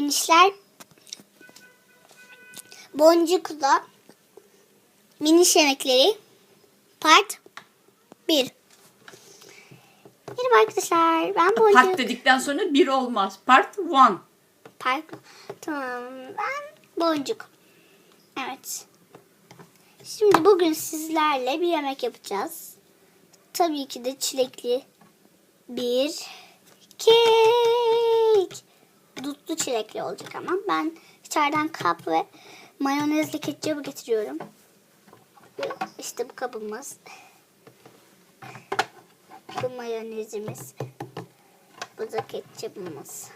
minişler Boncuk'la Miniş Yemekleri Part 1 Merhaba arkadaşlar ben Boncuk. Part dedikten sonra bir olmaz. Part one. Part Tamam ben Boncuk. Evet. Şimdi bugün sizlerle bir yemek yapacağız. Tabii ki de çilekli bir kek. Çilekli olacak ama ben içeriden kap ve mayonezli ketçabı getiriyorum. İşte bu kabımız. Bu mayonezimiz. Bu da ketçabımız.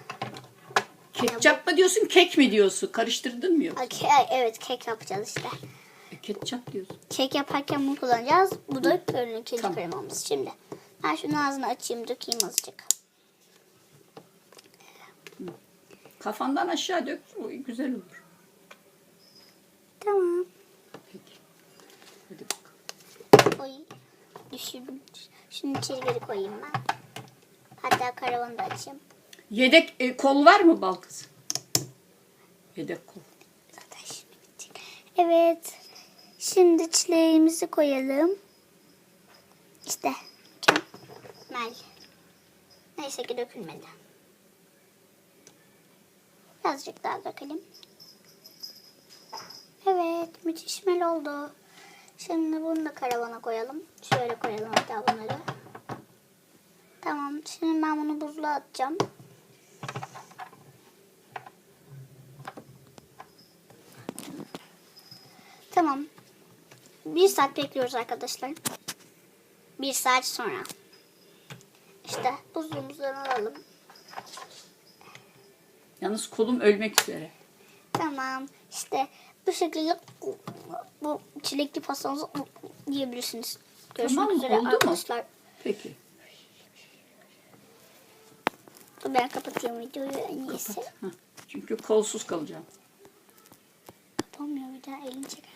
Ketçap mı diyorsun, kek mi diyorsun? Karıştırdın mı yok? Ay, ke- Evet kek yapacağız işte. E, ketçap diyorsun. Kek yaparken bunu kullanacağız. Bu da görüntülü Tamam. kremamız. Şimdi ben şunun ağzını açayım dökeyim azıcık. Kafandan aşağı dök. O güzel olur. Tamam. Peki. Hadi bakalım. Oy. Düşürdüm. Şunu içeri geri koyayım ben. Hatta karavanı da açayım. Yedek e, kol var mı bal kız? Yedek kol. Zaten şimdi bitecek. Evet. Şimdi çileğimizi koyalım. İşte. Mükemmel. Neyse ki dökülmedi. Birazcık daha dökelim. Evet. Müthiş mel oldu. Şimdi bunu da karavana koyalım. Şöyle koyalım hatta bunları. Tamam. Şimdi ben bunu buzluğa atacağım. Tamam. Bir saat bekliyoruz arkadaşlar. Bir saat sonra. İşte buzluğumuzdan alalım. Yalnız kolum ölmek üzere. Tamam. İşte bu şekilde bu çilekli pastanızı yiyebilirsiniz. Görüşmek Tamam, üzere oldu mu? arkadaşlar. Peki. Dur ben kapatayım videoyu en iyisi. Kapat. Çünkü kolsuz kalacağım. Kapamıyor bir daha elini çeker.